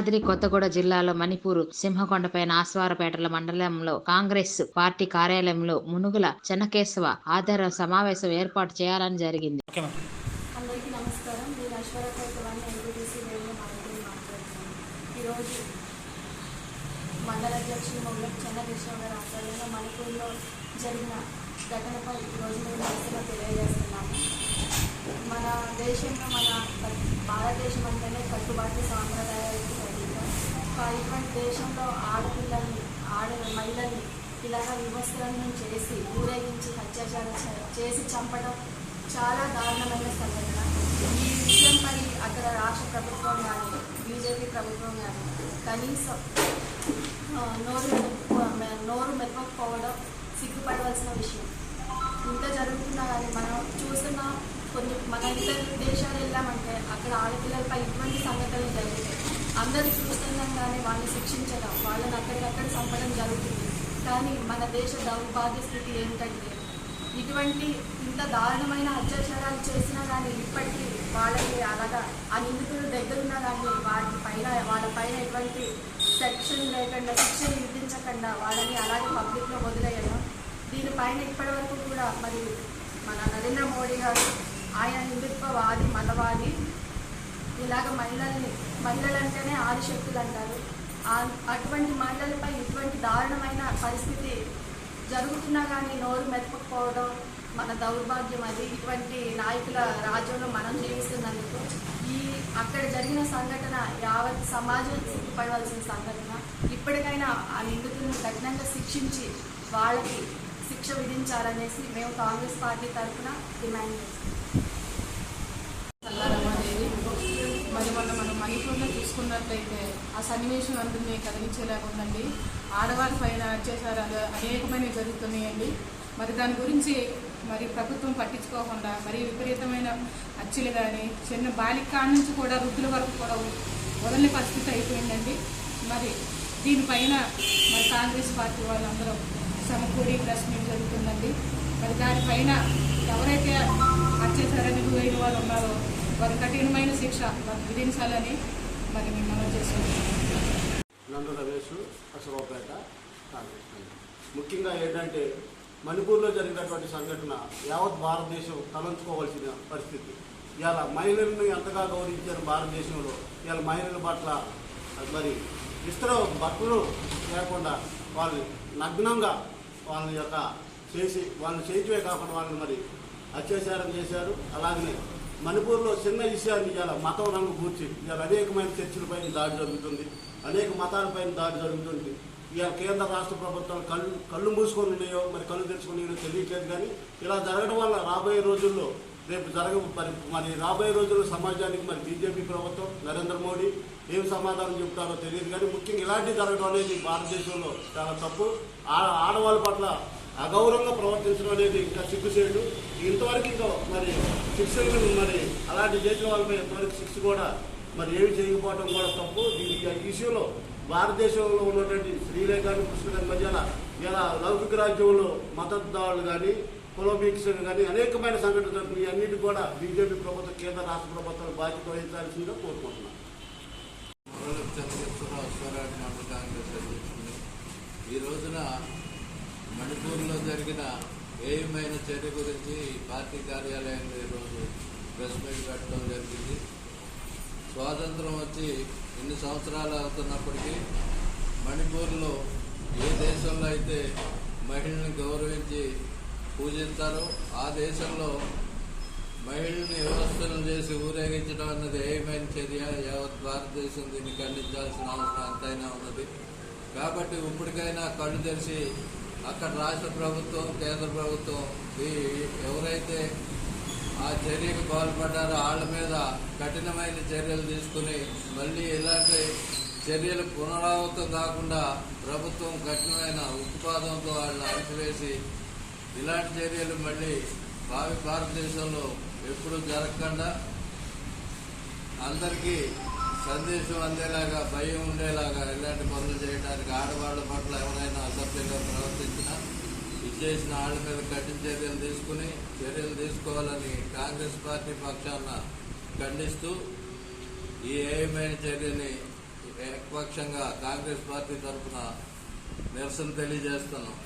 భద్రాద్రి కొత్తగూడ జిల్లాలో మణిపూర్ సింహకొండపై నాస్వారపేటల మండలంలో కాంగ్రెస్ పార్టీ కార్యాలయంలో మునుగుల చెన్నకేశవ ఆధార సమావేశం ఏర్పాటు చేయాలని జరిగింది. అందరికీ నమస్కారం. నేను ఈరోజు మండల అధ్యక్షులు మొదలు చెన్నకృష్ణ గారి ఆధ్వర్యంలో మణిపూర్లో జరిగిన ఘటనపై ఈరోజు మేము తెలియజేస్తున్నాము. మన దేశంలో మన భారతదేశం అంటేనే కట్టుబాటు సాంప్రదాయాలకి ఇటువంటి దేశంలో ఆడపిల్లల్ని ఆడ మహిళల్ని ఇలాగ విమర్శలను చేసి ఊరేగించి అత్యాచారం చేసి చంపడం చాలా దారుణమైన సంఘటన. ఈ విషయంపై అక్కడ రాష్ట్ర ప్రభుత్వం కానీ బీజేపీ ప్రభుత్వం కానీ కనీసం నోరు నోరు మెదపకపోవడం సిగ్గుపడవలసిన విషయం. ఇంత జరుగుతున్నా కానీ మనం చూస్తున్న కొన్ని మన ఇతర దేశాలు వెళ్ళామంటే అక్కడ ఆడపిల్లలపై ఇటువంటి సంఘటనలు జరుగుతాయి అందరూ చూస్తుండగానే వాళ్ళని శిక్షించడం వాళ్ళని అక్కడికక్కడ చంపడం జరుగుతుంది. కానీ మన దేశ దౌర్భాగ్య స్థితి ఏంటంటే ఇటువంటి ఇంత దారుణమైన అత్యాచారాలు చేసినా కానీ ఇప్పటికీ వాళ్ళకి అలాగా ఆ నిందితుల దగ్గరున్నా కానీ వాటి పైన వాళ్ళ పైన ఎటువంటి సెక్షన్ లేకుండా శిక్షలు విధించకుండా వాళ్ళని అలాగే పబ్లిక్లో వదిలేయడం దీనిపైన ఇప్పటివరకు కూడా మరి మన నరేంద్ర మోడీ గారు ఆయన హిందుత్వవాది మతవాది ఇలాగ మహిళల్ని మహిళలంటేనే ఆదిశక్తులు అంటారు. అటువంటి మహిళలపై ఇటువంటి దారుణమైన పరిస్థితి జరుగుతున్నా కానీ నోరు మెదపకపోవడం మన దౌర్భాగ్యం అది. ఇటువంటి నాయకుల రాజ్యంలో మనం జీవిస్తున్నందుకు ఈ అక్కడ జరిగిన సంఘటన యావత్ సమాజం సిగ్గుపడవలసిన సంఘటన. ఇప్పటికైనా ఆ నిందితులను కఠినంగా శిక్షించి వాళ్ళకి శిక్ష విధించాలనేసి మేము కాంగ్రెస్ పార్టీ తరఫున డిమాండ్ చేస్తాం మరి మొన్న మనం మణిపూర్లో చూసుకున్నట్లయితే ఆ సన్నివేశం అందరినీ కదిలించేలాగా ఉందండి. ఆడవారి పైన అత్యాచారాలు అనేకమైనవి జరుగుతున్నాయండి. మరి దాని గురించి మరి ప్రభుత్వం పట్టించుకోకుండా మరి విపరీతమైన అచ్చులు కానీ చిన్న బాలిక నుంచి కూడా వృద్ధుల వరకు కూడా వదలని పరిస్థితి అయిపోయిందండి. మరి దీనిపైన మరి కాంగ్రెస్ పార్టీ వాళ్ళందరూ సమకూరి ప్రెస్ మీట్ జరుగుతుందండి. మరి దానిపైన ఎవరైతే అత్యాచారానికి గురైన వారు ఉన్నారో వారు కఠినమైన శిక్ష వారికి విధించాలని మరి మేము మనం నందు రమేష్ అసరావుపేట ముఖ్యంగా ఏంటంటే మణిపూర్లో జరిగినటువంటి సంఘటన యావత్ భారతదేశం తలంచుకోవాల్సిన పరిస్థితి. ఇవాళ మహిళలను ఎంతగా గౌరవించారు భారతదేశంలో ఇవాళ మహిళల పట్ల మరి ఇస్తరో బట్టలు లేకుండా వాళ్ళు నగ్నంగా వాళ్ళ యొక్క చేసి వాళ్ళని చేయటమే కాకుండా వాళ్ళని మరి అత్యాచారం చేశారు. అలాగనే మణిపూర్లో చిన్న విషయాన్ని ఇవాళ మతం రంగు కూర్చి ఇవాళ అనేకమైన చర్చలపైన దాడి జరుగుతుంది. అనేక మతాలపైన దాడి జరుగుతుంది. ఇవాళ కేంద్ర రాష్ట్ర ప్రభుత్వాలు కళ్ళు కళ్ళు మూసుకొని ఉన్నాయో మరి కళ్ళు తెరుచుకున్నాయో తెలియట్లేదు కానీ ఇలా జరగడం వల్ల రాబోయే రోజుల్లో రేపు జరగ మరి మరి రాబోయే రోజుల్లో సమాజానికి మరి బీజేపీ ప్రభుత్వం నరేంద్ర మోడీ ఏం సమాధానం చెప్తారో తెలియదు కానీ ముఖ్యంగా ఇలాంటివి జరగడం అనేది భారతదేశంలో చాలా తప్పు. ఆడవాళ్ళ పట్ల అగౌరవంగా ప్రవర్తించడం అనేది ఇంకా సిగ్గుచేయడు ఇంతవరకు ఇంకా మరి శిక్షలు మరి అలాంటి చేసిన వాళ్ళపై ఇంతవరకు శిక్ష కూడా మరి ఏమి చేయకపోవడం కూడా తప్పు. ఈ ఇష్యూలో భారతదేశంలో ఉన్నటువంటి స్త్రీలే కానీ పురుషుల మధ్యన ఇలా లౌకిక రాజ్యంలో మతదారులు కానీ కులభీక్షలు కానీ అనేకమైన సంఘటనలు జరుగుతున్నాయి. అన్నిటి కూడా బీజేపీ ప్రభుత్వం కేంద్ర రాష్ట్ర ప్రభుత్వాలు బాధ్యత వహించాల్సిందిగా కోరుకుంటున్నాను చంద్రశేఖరరావు అశ్వరాజు మండల కాంగ్రెస్ ఈ రోజున మణిపూర్లో జరిగిన ఏయమైన చర్య గురించి పార్టీ కార్యాలయంలో ఈరోజు ప్రెస్ మీట్ పెట్టడం జరిగింది. స్వాతంత్రం వచ్చి ఎన్ని సంవత్సరాలు అవుతున్నప్పటికీ మణిపూర్లో ఏ దేశంలో అయితే మహిళలను గౌరవించి పూజిస్తారో ఆ దేశంలో మహిళల్ని వ్యవస్థలు చేసి ఊరేగించడం అన్నది ఏమైన చర్య? యావత్ భారతదేశం దీన్ని ఖండించాల్సిన అవసరం ఎంతైనా ఉన్నది. కాబట్టి ఇప్పటికైనా కళ్ళు తెరిచి అక్కడ రాష్ట్ర ప్రభుత్వం కేంద్ర ప్రభుత్వం ఈ ఎవరైతే ఆ చర్యకు పాల్పడ్డారో వాళ్ళ మీద కఠినమైన చర్యలు తీసుకుని మళ్ళీ ఇలాంటి చర్యలు పునరావృతం కాకుండా ప్రభుత్వం కఠినమైన ఉక్కుపాదంతో వాళ్ళని అణచివేసి ఇలాంటి చర్యలు మళ్ళీ భావి భారతదేశంలో ఎప్పుడు జరగకుండా అందరికీ సందేశం అందేలాగా భయం ఉండేలాగా ఇలాంటి పనులు చేయడానికి ఆడవాళ్ళ పట్ల ఎవరైనా అసభ్యంగా ప్రవర్తించినా ఇచ్చేసిన చేసిన వాళ్ళ మీద కఠిన చర్యలు తీసుకుని చర్యలు తీసుకోవాలని కాంగ్రెస్ పార్టీ పక్షాన ఖండిస్తూ ఈ ఏమైన చర్యని ఏకపక్షంగా కాంగ్రెస్ పార్టీ తరఫున నిరసన తెలియజేస్తున్నాం.